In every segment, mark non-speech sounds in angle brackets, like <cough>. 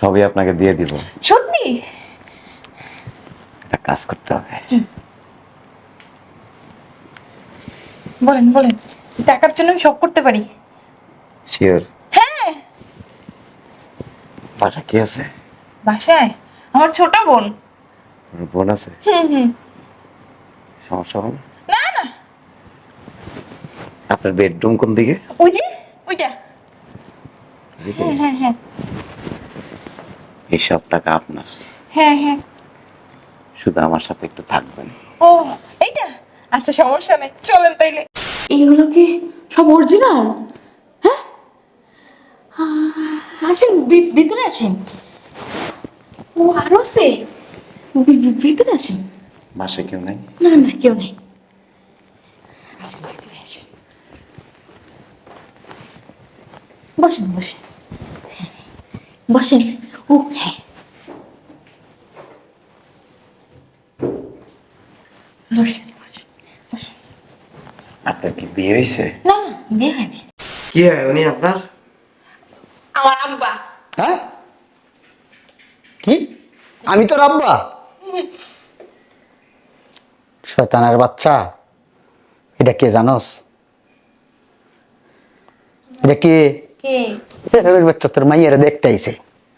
সবই আপনাকে দিয়ে দিব। সত্যি? একটা কাজ করতে হবে। বলেন বলেন টাকার জন্য আমি সব করতে পারি। শিওর হ্যাঁ। বাসা কি আছে? বাসায়? আমার ছোট বোন। আমার বোন আছে? হুম হুম। সমস্যা হবে না? না না। আপনার বেডরুম কোন দিকে? ওই যে ওইটা। হ্যাঁ হ্যাঁ হ্যাঁ। এই সব টাকা আপনার? হ্যাঁ হ্যাঁ। শুধু আমার সাথে একটু থাকবেন। ও এইটা? আচ্ছা সমস্যা নেই। চলেন তাইলে। এগুলো কি সব অরিজিনাল হ্যাঁ? আসেন ভিতরে আসেন। ও আরও আছে। ভিতরে আসেন। মাসে কেউ নেই? না না কেউ নেই। আসেন ভিতরে আসেন। বসেন বসেন। বসেন। ও হ্যাঁ। বসেন বসেন বসেন। আপনার কি বিয়ে হয়েছে? না না বিয়ে হয়নি। কি হয় উনি আপনার? আমার আব্বা। হ্যাঁ? কি? আমি তো রাব্বা শয়তানের বাচ্চা। এটা কে জানোস? এটা কে? কে? এর বাচ্চা তোর মাইয়ারে দেখতে আইছে।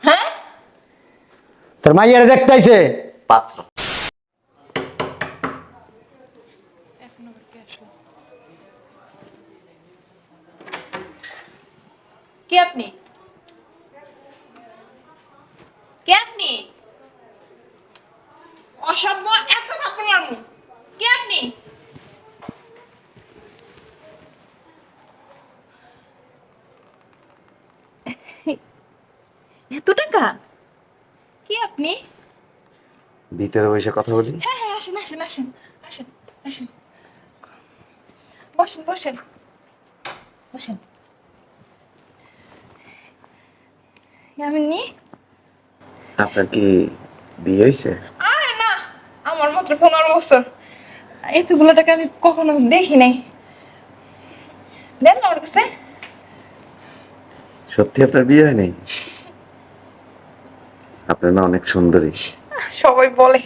হ্যাঁ? তোর মাইয়ারে দেখতে আইছে? পাত্র। কে আপনি? কে আপনি অসভ্য এত থাপ্পড় মারমু কে আপনি এত টাকা কে আপনি ভিতরে বসে কথা বলি? হ্যাঁ হ্যাঁ আসেন আসেন আসেন আসেন আসেন। বসেন বসেন বসেন। আপনার কি বিয়ে হয়েছে? আরে না আমার মাত্র পনেরো বছর। এতগুলো টাকা আমি কখনো দেখি নাই। দেন না আমার কাছে। সত্যি আপনার বিয়ে হয়নি? আপনার না অনেক সুন্দরী। সবাই বলে।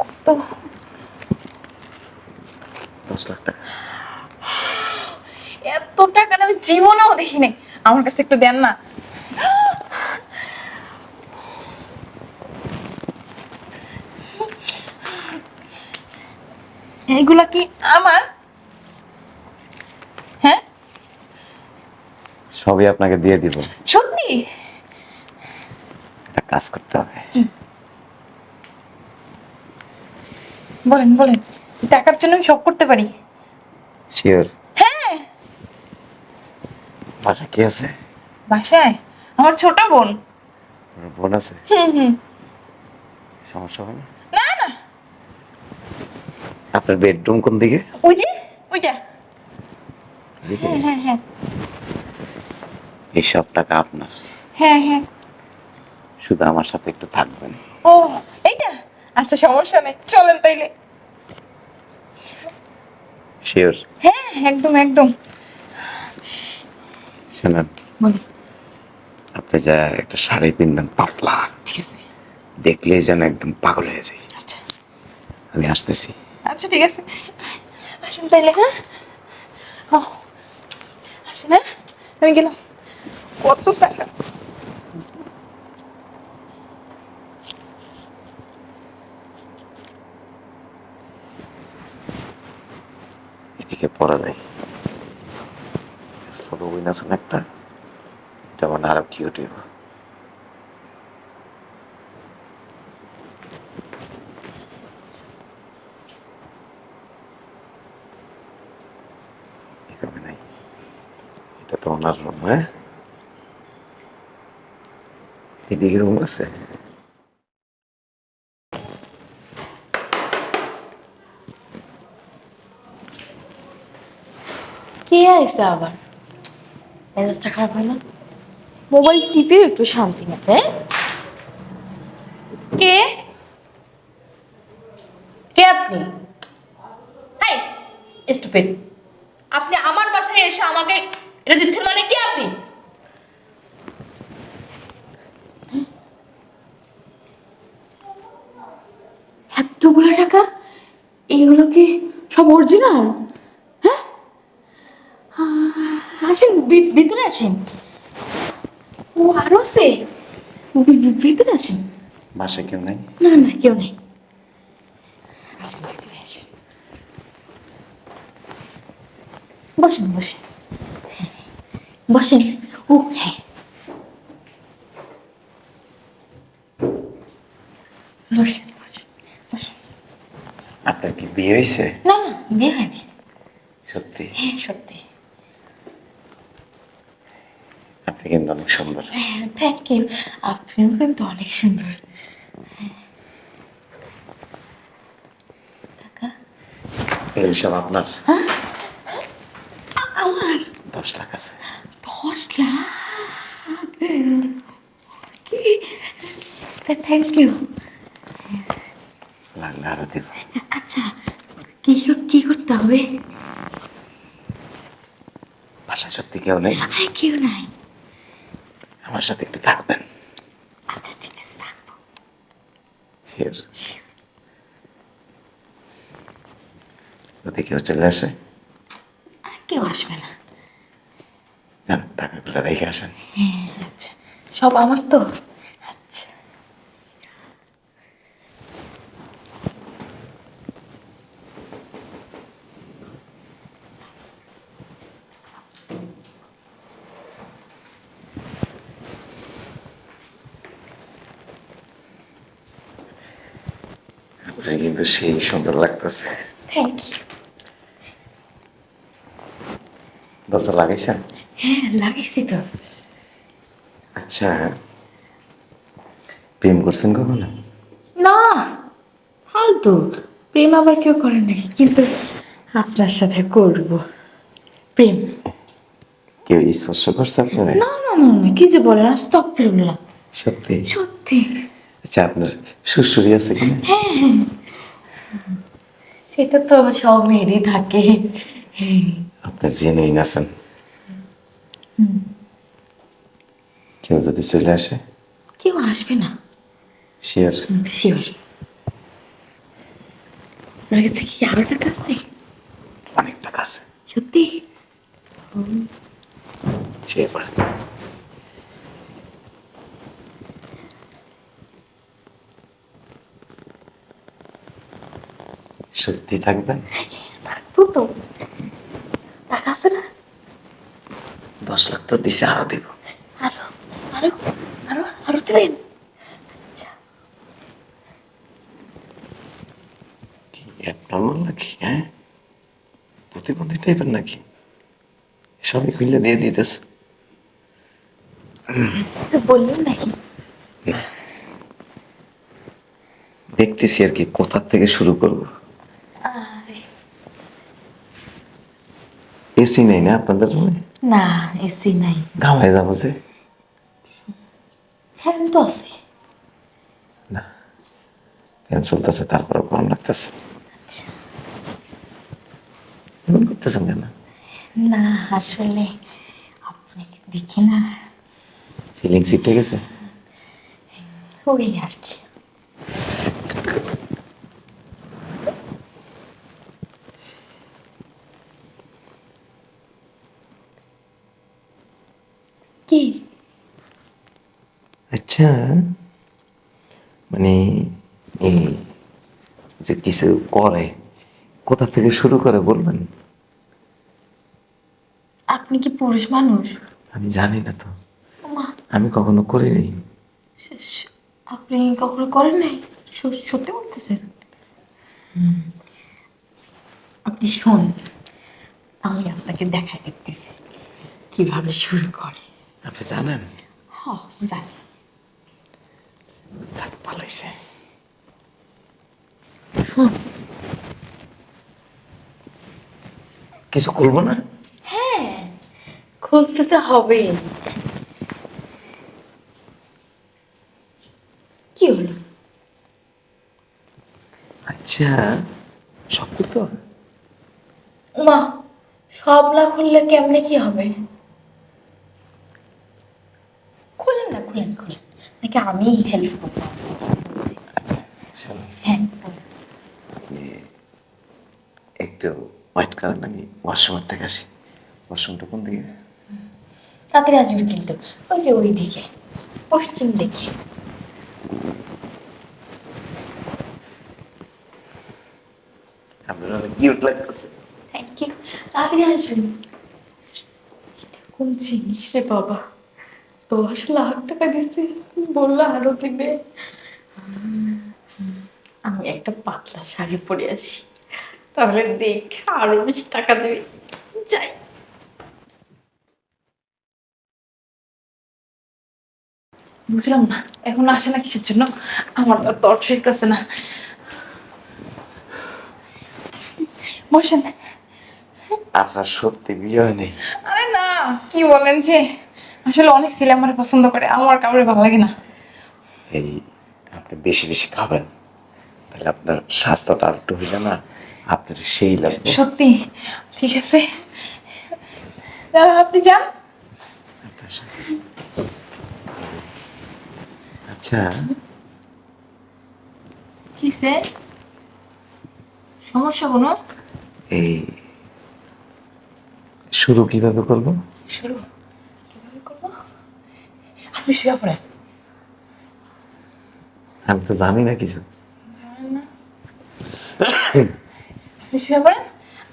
কত? দশ লাখ টাকা। এত টাকা আমি জীবনেও দেখি নাই আমার কাছে একটু দেন না। এইগুলা কি আমার? হ্যাঁ? সবই আপনাকে দিয়ে দিব। সত্যি? কাজ করতে হবে। বলেন বলেন টাকার জন্য আমি সব করতে পারি? শিওর হ্যাঁ। বাসা কি আছে? বাসায়? আমার ছোট বোন। আমার বোন আছে? হুম হুম। সমস্যা হবে না? না না। আপনার বেডরুম কোন দিকে? ওই যে ওইটা। হ্যাঁ হ্যাঁ হ্যাঁ। এই সব টাকা আপনার। হ্যাঁ হ্যাঁ। শুধু আমার সাথে একটু থাকবেন। ও এইটা? আচ্ছা সমস্যা নেই। চলেন তাইলে। শিওর হ্যাঁ একদম একদম। শোনেন। বলি আপনি যা একটা শাড়ি পিনবেন পাতলা। ঠিক আছে। দেখলেই যেন একদম পাগল হয়ে যায় আচ্ছা। আমি আসতেছি। আচ্ছা ঠিক আছে। আসেন তাইলে হ্যাঁ? ও আসেন হ্যাঁ? আমি গেলাম। কত টাকা পড়া যায়। ছোট বইন আছে না একটা, এটা মানে আরও হইব। নাই। এটা তো ওনার রুম হ্যাঁ? এদিকে রুম আছে? কে আইসে আবার। মেজাজটা খারাপ হয় না মোবাইল টিপিও একটু শান্তি মতে হ্যাঁ? কে? কে আপনি? হাই স্টুপিড আপনি আমার বাসায় এসে আমাকে এটা দিচ্ছেন মানে কে আপনি? এতগুলো টাকা? এগুলো কি সব অরিজিনাল আসেন ভিতরে আসেন। ও আরও ভি- ভিতরে আসেন। বাসায় কেউ নাই? না না কেউ নেই। আসেন ভিতরে আসেন। বসেন বসেন। বসেন। ও হ্যাঁ। বসেন বসেন বসেন। আপনার কি বিয়ে হয়েছে? না না বিয়ে হয়নি। সত্যি? হ্যাঁ সত্যি। আপনি কিন্তু অনেক সুন্দর। হ্যাঁ থ্যাংক ইউ আপনিও কিন্তু অনেক সুন্দর। এগুলি সব আপনার? আমার? দশ লাখ আছে। দশ লাখ? থ্যাংক ইউ লাগলে আরও দিব। আচ্ছা কি কি করতে হবে? বাসায় সত্যি কেউ নেই? আরে কেউ নাই। আমার সাথে একটু থাকবেন। আচ্ছা ঠিক আছে থাকব। Sure. Sure. যদি কেউ চলে আসে। আর কেউ আসবে না। যান টাকাগুলো রেখে আসেন। হ্যাঁ আচ্ছা। সব আমার তো আচ্ছা আপনার কিন্তু সেই সুন্দর লাগতেছে। থ্যাংক ইউ দরজা লাগাইছেন? হ্যাঁ লাগাইছি তো। আচ্ছা প্রেম করছেন কখনো? না ফালতু। প্রেম আবার কেউ করে নাকি কিন্তু আপনার সাথে করব। প্রেম। কেউ স্পর্শ করছে আপনার? না না না না কি যে বলেন সত্যি? সত্যি। আচ্ছা আপনার শ্বশুরি আছে কিনা? সেটা তো সব মেয়েরই থাকে। আপনি জেনেই আছেন কেউ যদি চলে আসে? কেউ আসবে না। শিওর শিওর আপনার কাছে কি আরও টাকা আছে? অনেক টাকা আছে। সত্যি? শিওর সত্যি থাকবেন থাকব তো। টাকা আছে না? দশ লাখ তো দিছে আরও দিব। আরও আরও আরও আরও দেবেন? আচ্ছা। নাকি হ্যাঁ? প্রতিবন্ধী টাইপের নাকি? সবই দিয়ে দিতেছে। বললেন নাকি? দেখতেছি আর কি কোথার থেকে শুরু করব? এসি নেই না আপনাদের রুমে? না এসি নাই। ঘামায় যাব যে। ফ্যান তো আছে। না ফ্যান চলতেছে তারপরে গরম লাগতেছে। আচ্ছা। এমন করতেছেন কেন? না আসলে আপনাকে দেখি না। ফিলিং সিটে গেছে? ওই আর কি আচ্ছা। মানে এই যে কিছু করে কোথা থেকে শুরু করে বলবেন? আপনি কি পুরুষ মানুষ? আমি জানি না তো। আমি কখনো করিনি। আপনি কখনো করেন নাই? সত্যি বলতেছেন। আপনি শোন আমি আপনাকে দেখা দেখতেছি। কীভাবে শুরু করে? আপনি জানেন? হ জানি। থাক পালাইছে কিছু করব না? হ্যাঁ খুলতে তো হবে কি হলো? আচ্ছা সব তো মা সব না খুললে কেমনে কি হবে? খুলেন নাকি আমি হেল্প করব। আচ্ছা শোনো, হ্যাঁ বলুন। একটু ওয়েট করেন আমি ওয়াশরুমের থেকে আসি। ওয়াশরুমটা কোন দিকে? তাড়াতাড়ি আসবি কিন্তু। ওই যে ওই দিকে। পশ্চিম দিকে। আপনার কিউট লাগতেছে। থ্যাংক ইউ তাড়াতাড়ি আসবেন কোন জিনিস রে বাবা? দশ লাখ টাকা দিছে। বলল আরও দিবে। আমি একটা পাতলা শাড়ি পরে আসি। তাহলে দেখ আরও বেশি টাকা দেবে। যাই। বুঝলাম না এখন আসে না কিসের জন্য? আমার তো তর শিখতেছে না। বসেন। আপনার সত্যি বিয়ে হয়নি? আরে না কি বলেন যে? আসলে অনেক ছেলে আমার পছন্দ করে আমার কাউরে ভালো লাগে না। এই আপনি বেশি বেশি খাবেন তাহলে আপনার স্বাস্থ্যটা আর একটু হইলে না আপনার সেই লাগবে সত্যি? ঠিক আছে। আপনি যান। আচ্ছা। কিসে সমস্যা কোনো? এই শুরু কীভাবে করব? শুরু। আপনি শুয়ে পড়েন। আমি তো জানি না কিছু। আপনি শুয়ে পড়েন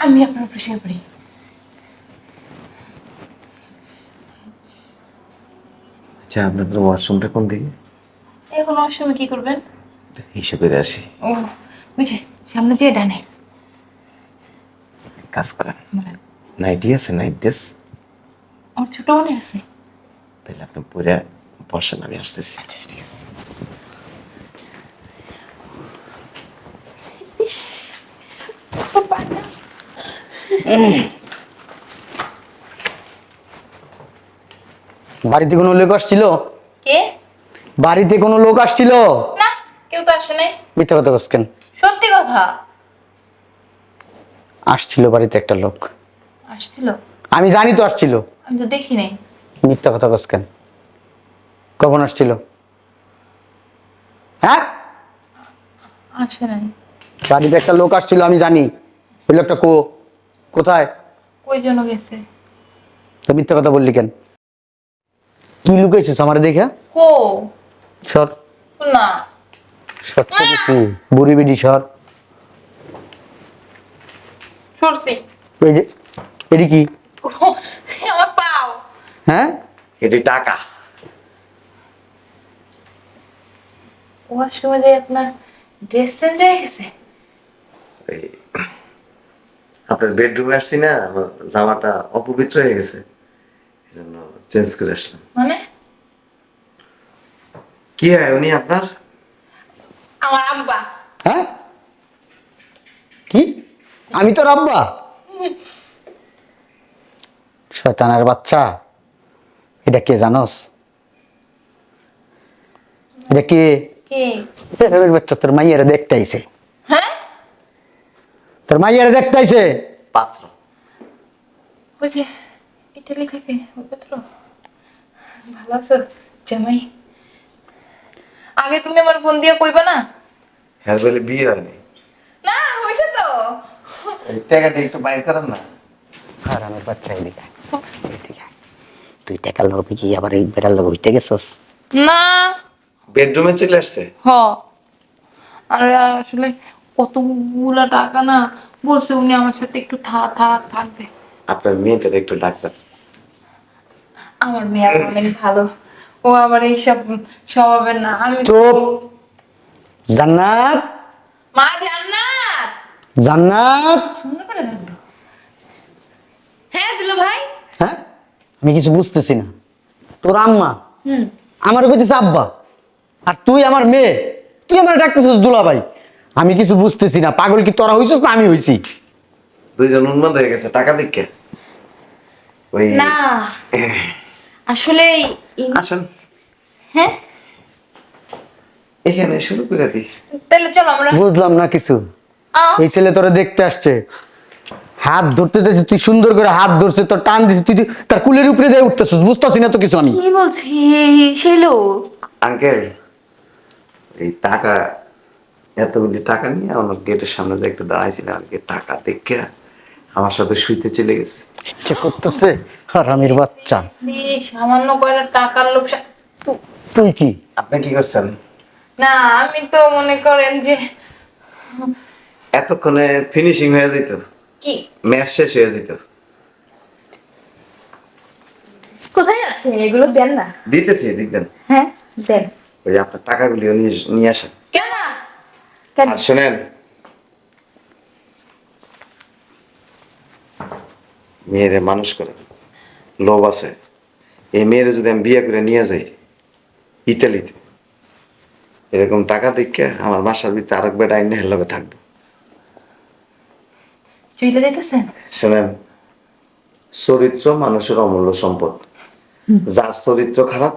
আমি আপনার উপরে শুয়ে পড়ি। আচ্ছা আপনাদের ওয়াশরুমটা কোন দিকে? এখন অসময় কি করবেন? হিসেবে আসি। ও বুঝে সামনে যেয়ে ডানে। কাজ করেন। বলেন। নাইটি আছে নাইট ড্রেস। আমার ছোট মনে আছে। তাহলে আপনি পরে বসেন আমি আসতেছি। আচ্ছা ঠিক আছে। বাড়িতে কোনো লোক আসছিল? কে? বাড়িতে কোনো লোক আসছিল? না কেউ তো আসে নাই। মিথ্যা কথা বসকেন সত্যি কথা? আসছিল বাড়িতে একটা লোক। আসছিল? আমি জানি তো আসছিল। আমি তো দেখি নাই। মিথ্যা কথা বসকেন কখন আসছিল? হ্যাঁ? আসে নাই। বাড়িতে একটা লোক আসছিল আমি জানি। ওই লোকটা কো কোথায়? কই জন্য গেছে? তো মিথ্যা কথা বললি কেন? কি লুকাইছিস আমার দেখা? কো? সর। না। সর তো কিছু বুড়ি বিডি সর। সরছি। এই যে এটি কি? <laughs> হ্যাঁ? এটি টাকা। ওয়াশরুমে যে আপনার ড্রেস চেঞ্জ হয়ে গেছে? আপনার বেডরুমে আসছি না আমার জামাটা অপবিত্র হয়ে গেছে। এই জন্য চেঞ্জ করে আসলাম। মানে? কি হয় উনি আপনার? আমার আব্বা। হ্যাঁ? কি? আমি তো রাব্বা শয়তানের বাচ্চা। এটা কে জানোস? এটা কে? কে? এর বাচ্চা তোর মাইয়ারে দেখতে আইছে। হ্যাঁ? তোর মাইয়ারে দেখতে আইছে? পাত্র। যে ইটালি থেকে পাত্র। ভালো আছো জামাই? আগে তুমি আমার ফোন দিয়ে কইবা না? হ্যাঁ বলে বিয়ে হয়নি। না হয়েছে তো। এই টাকাটা একটু বাইর করেন না। আর আমার বাচ্চা এদিকে এদিকে। তুই টাকা লোক কি? আবার এই বেটার লোক হইতে গেছস? না। বেডরুমে চলে আসছে? হ। আর আসলে কতগুলা টাকা না বলছে উনি আমার সাথে একটু থা থা থাকবে। আপনার মেয়েটার একটু ডাক্তার। আমার মেয়ে অনেক ভালো। ও আবার এইসব স্বভাবের না। আমি চুপ। জান্নাত। মা জান্নাত! জান্নাত। সুন্দর করে রাখব। হ্যাঁ দিল ভাই। আমি কিছু বুঝতেছি না। তোর আম্মা? আমার কইতেছে আব্বা আর তুই আমার মেয়ে? তুই আমার ডাকতেছিস দুলা ভাই আমি কিছু বুঝতেছি না। পাগল কি তোরা হইছিস না আমি হইছি? দুইজন উন্মাদ হয়ে গেছে টাকা দিকে ওই না। আসলে আসেন। হ্যাঁ? এখানে শুরু করে দিই তাহলে চলো আমরা বুঝলাম না কিছু। এই ছেলে তোরা দেখতে আসছে। হাত ধরতে চাইছিস তুই সুন্দর করে হাত ধরছে তোর টান দিছিস তুই তার কুলের উপরে দিয়ে উঠতেছিস বুঝতেছি না তো কিছু আমি। কি বলছি? সেই লোক? আঙ্কেল এই টাকা এতগুলি টাকা নিয়ে আমার গেটের সামনে যে একটু দাঁড়াইছিলাম আজকে টাকা দেখে আমার সাথে শুইতে চলে গেছে। ইচ্ছে করতেছে? হারামির বাচ্চা। সি, সামান্য কয়টা টাকার লোভ তুই কি? আপনি কি করছেন? না আমি তো মনে করেন যে এতক্ষণে ফিনিশিং হয়ে যেত। কি? ম্যাচ শেষ হয়ে যেত। কোথায় আছে এগুলো দেন না। দিতেছি দিতেন হ্যাঁ দেন। ওই আপনার টাকাগুলিও নিয়ে আসেন। কেন? কেন? শোনেন মেয়েরে মানুষ করে লোভ আছে। এই মেয়েরে যদি আমি বিয়ে করে নিয়ে যাই ইতালিতে এরকম টাকা দেখে আমার বাসার ভিতরে আরেক বেটা আইনে হেলাবে থাকব। চুইলে দিতেছেন শোনেন চরিত্র মানুষের অমূল্য সম্পদ। যার চরিত্র খারাপ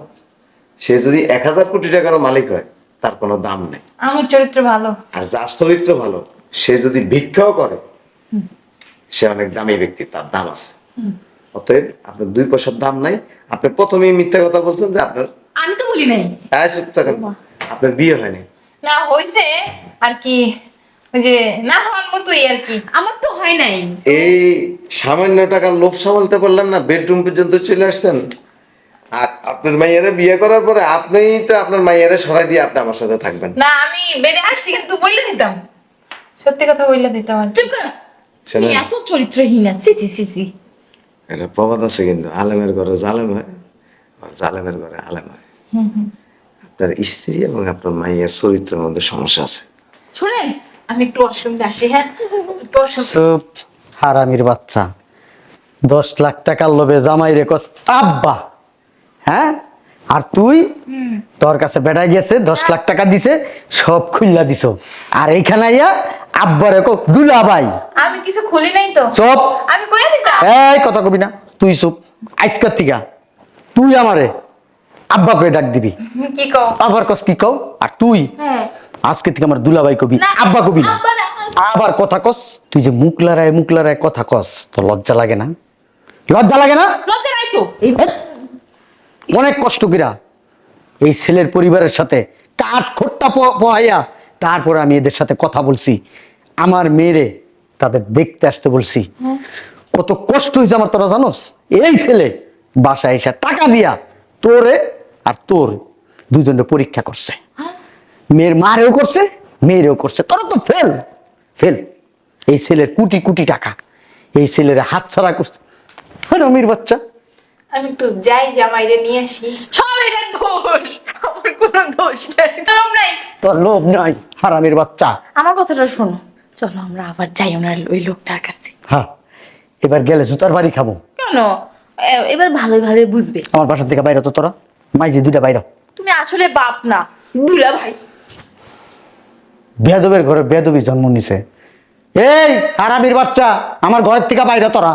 সে যদি এক হাজার কোটি টাকারও মালিক হয় তার কোনো দাম নেই। আমার চরিত্র ভালো। আর যার চরিত্র ভালো সে যদি ভিক্ষাও করে সে অনেক দামি ব্যক্তি তার দাম আছে। অতএব আপনার দুই পয়সার দাম নাই। আপনি প্রথমেই মিথ্যা কথা বলছেন যে আপনার আমি তো বলি নাই। আপনার বিয়ে হয়নি। না হইছে। আর কি যে না হওয়ার মতোই আর কি। আমার তো হয় নাই। এই সামান্য টাকার লোভ সামলতে পারলেন না বেডরুম পর্যন্ত চলে আসছেন। আর আপনার মাইয়ারে বিয়ে করার পরে আপনিই তো আপনার মাইয়ারে সরাই দিয়ে আপনি আমার সাথে থাকবেন। না আমি বেড়ে আসছি কিন্তু বললে দিতাম। সত্যি কথা বললে দিতাম চুপ কর। এত চরিত্রহীন সি সি সি সি এটা প্রবাদ আছে কিন্তু আলেমের ঘরে জালেম হয় আর জালেমের ঘরে আলেম হয়। আপনার স্ত্রী এবং আপনার মাইয়ের চরিত্রের মধ্যে সমস্যা আছে। শুনেন আমি একটু ওয়াশরুম আসি হ্যাঁ? একটু washroom- চুপ হারামির বাচ্চা। দশ লাখ টাকার লোভে জামাই আব্বা! হ্যাঁ? আর তুই? তোর কাছে বেড়াই গেছে দশ লাখ টাকা দিছে সব খুল্লা দিছ। আর এইখানে আইয়া আব্বা রে কক দুলা ভাই। আমি কিছু খুলি নাই তো? চুপ। আমি কইয়া দিতাম। এই কথা কবি না তুই চুপ। আজকের থেকে তুই আমারে আব্বা করে ডাক দিবি। কি কও? আবার কস কি কও? আর তুই? হ্যাঁ। আজকে থেকে আমার দুলাভাই কবি আব্বা কবি না। আবার কথা কস তুই যে মুখ লড়ায় মুখ লড়ায় কথা কস তো লজ্জা লাগে না? লজ্জা লাগে না? অনেক কষ্ট কিরা এই ছেলের পরিবারের সাথে কাঠ খোট্টা পোহাইয়া তারপরে আমি এদের সাথে কথা বলছি। আমার মেয়েরে তাদের দেখতে আসতে বলছি। কত কষ্ট হয়েছে আমার তোরা জানোস? এই ছেলে বাসায় এসে টাকা দিয়া তোরে আর তোর দুজনের পরীক্ষা করছে। মেয়ের মারেও করছে মেয়েরও করছে। তোরা তো ফেল ফেল এই ছেলের কোটি কোটি টাকা এই ছেলের হাত ছাড়া করছে রমির বাচ্চা। আমি একটু যাই জামাইরে নিয়ে আসি। সব এটা দোষ। আমার কোনো দোষ নেই। তোর নাই? তোর লোভ নয় হারামির বাচ্চা। আমার কথাটা শোনো। চলো আমরা আবার যাই ওনার ওই লোকটার কাছে। হ্যাঁ এবার গেলে জুতার বাড়ি খাব। কেন? এবার ভালোই ভালোই বুঝবে। আমার বাসার থেকে বাইরে তো তোরা। মাইজি দুইটা বাইরে তুমি আসলে বাপ না। দুলা ভাই। বেদবের ঘরে বেদবি জন্ম নিছে। এই আরামির বাচ্চা আমার ঘরের থেকে বাইরে তোরা।